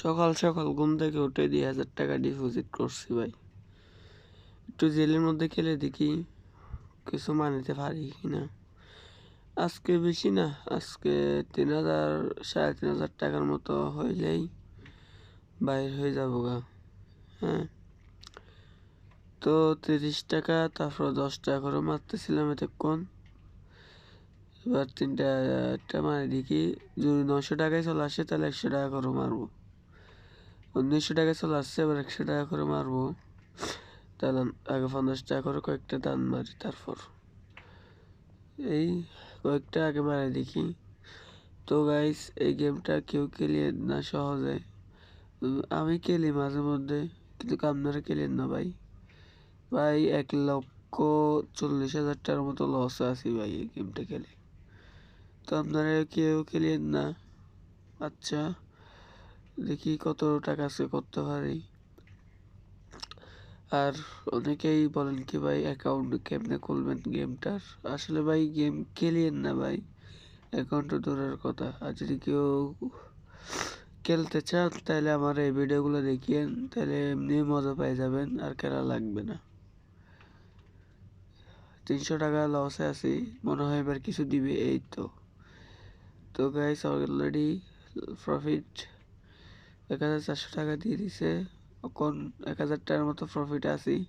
সকাল সকাল ঘুম থেকে উঠে দুই হাজার টাকা ডিপোজিট করছি ভাই। একটু জেলের মধ্যে খেলে দেখি কিছু মানিতে পারি কি না আজকে বেশি না, আজকে তিন হাজার, সাড়ে তিন হাজার টাকার মতো হইলেই বাইর হয়ে যাব গা। হ্যাঁ। তো তিরিশ টাকা, তারপর দশ টাকা করে মারতেছিলাম এতক্ষণ। এবার তিনটা মারি দেখি যদি নশো টাকায় চলে আসে তাহলে একশো টাকা করে মারবো। উনিশশো টাকায় চলে আসছে, এবার একশো টাকা করে মারবো। তাহলে আগে পঞ্চাশ টাকা করে কয়েকটা দান মারি, তারপর এই কয়েকটা আগে মারে দেখি। তো গাইস এই গেমটা কেউ খেলিয়ে না সহজে। আমি খেলি মাঝে মধ্যে, কিন্তু আপনারা খেলেন না ভাই। ভাই, এক লক্ষ চল্লিশ হাজার টাকার মতো লস আছি ভাই এই গেমটা খেলে। তো আপনারা কেউ খেলেন না। আচ্ছা দেখি কত টাকা আছে করতে পারি। আর অনেকেই বলেন কি ভাই অ্যাকাউন্ট কেমনে খুলবেন গেমটার আসলে ভাই গেম খেলিয়েন না ভাই। অ্যাকাউন্ট দূরের কথা। আর যদি কেউ খেলতে চান, তাহলে আমার এই ভিডিওগুলো দেখিয়েন, তাহলে এমনি মজা পেয়ে যাবেন, আর খেলা লাগবে না। তিনশো টাকা লসে আছি, মনে হয় এবার কিছু দিবে, এই তো। তো গাইস অলরেডি প্রফিট এক হাজার চারশো টাকা দিয়ে দিছে। এখন এক হাজার টাকার মতো প্রফিট আছি।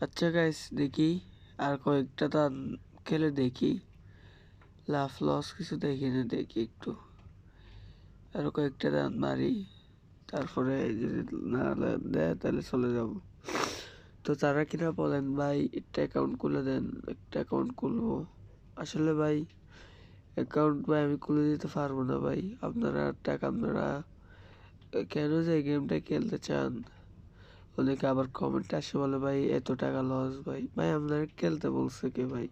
আচ্ছা গাইস দেখি আর কয়েকটা দান খেলে দেখি। লাভ লস কিছু দেখি না, দেখি একটু। আরও কয়েকটা দান মারি। তারপরে যদি না দেয়, তাহলে চলে যাব। তো তারা কিনা বলেন ভাই, একটা অ্যাকাউন্ট খুলে দেন, একটা অ্যাকাউন্ট খুলবো। আসলে ভাই অ্যাকাউন্ট ভাই, আমি খুলে দিতে পারব না ভাই। আপনারা টাকা আপনারা কেন যে গেমটা খেলতে চান? অনেকে আবার কমেন্ট আসে বলে, ভাই, এত টাকা লস ভাই। ভাই, আপনারা খেলতে বলছে কে ভাই?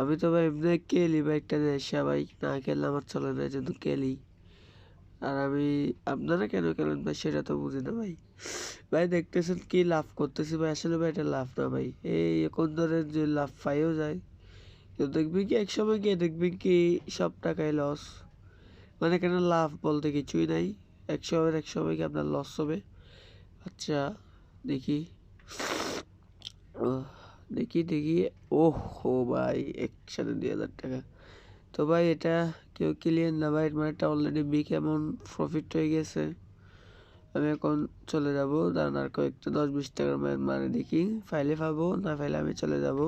আমি তো ভাই এমনি খেলি ভাই, একটা নেশা ভাই। না খেললে আমার চলে না যেহেতু খেলি। আর আমি, আপনারা কেন খেলেন ভাই, সেটা তো বুঝি না ভাই। ভাই, দেখতেছেন কি লাভ করতেছি ভাই? আসলে ভাই, এটা লাভ না ভাই। এই এখন ধরেন যে লাভ পাইও যায়। তো দেখবি কি? এক সময় গিয়ে দেখবি কি সব টাকাই লস মানে কেন লাভ বলতে কিছুই নাই। এক সময় এক সময় কি আপনার লস হবে। আচ্ছা দেখি। দেখি দেখি। ও হো ভাই, একসাথে দুই হাজার টাকা। তো ভাই, এটা কেউ ক্লিয়ার না ভাই মানে এটা অলরেডি বিগ অ্যামাউন্ট প্রফিট হয়ে গেছে। আমি এখন চলে যাব। দাঁড়ান আর কয়েকটা দশ বিশ টাকার মানে দেখি ফাইলে পাবো, না ফাইলে আমি চলে যাব।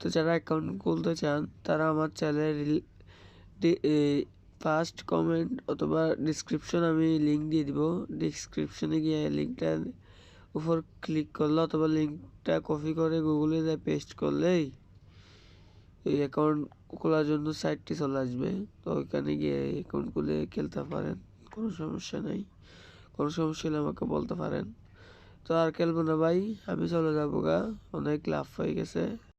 তো যারা অ্যাকাউন্ট খুলতে চান, তারা আমার চ্যানেলের ফার্স্ট কমেন্ট অথবা ডিসক্রিপশন আমি লিঙ্ক দিয়ে দিব। ডিসক্রিপশনে গিয়ে লিঙ্কটা উপর ক্লিক করলে অথবা লিঙ্কটা কপি করে গুগলে যায় পেস্ট করলেই এই অ্যাকাউন্ট খোলার জন্য সাইটটি চলে আসবে। তো ওইখানে গিয়ে অ্যাকাউন্ট খুলে খেলতে পারেন, কোনো সমস্যা নেই। কোনো সমস্যা হলে আমাকে বলতে পারেন। তো আর খেলব না ভাই, আমি চলে যাব গা, অনেক লাভ হয়ে গেছে।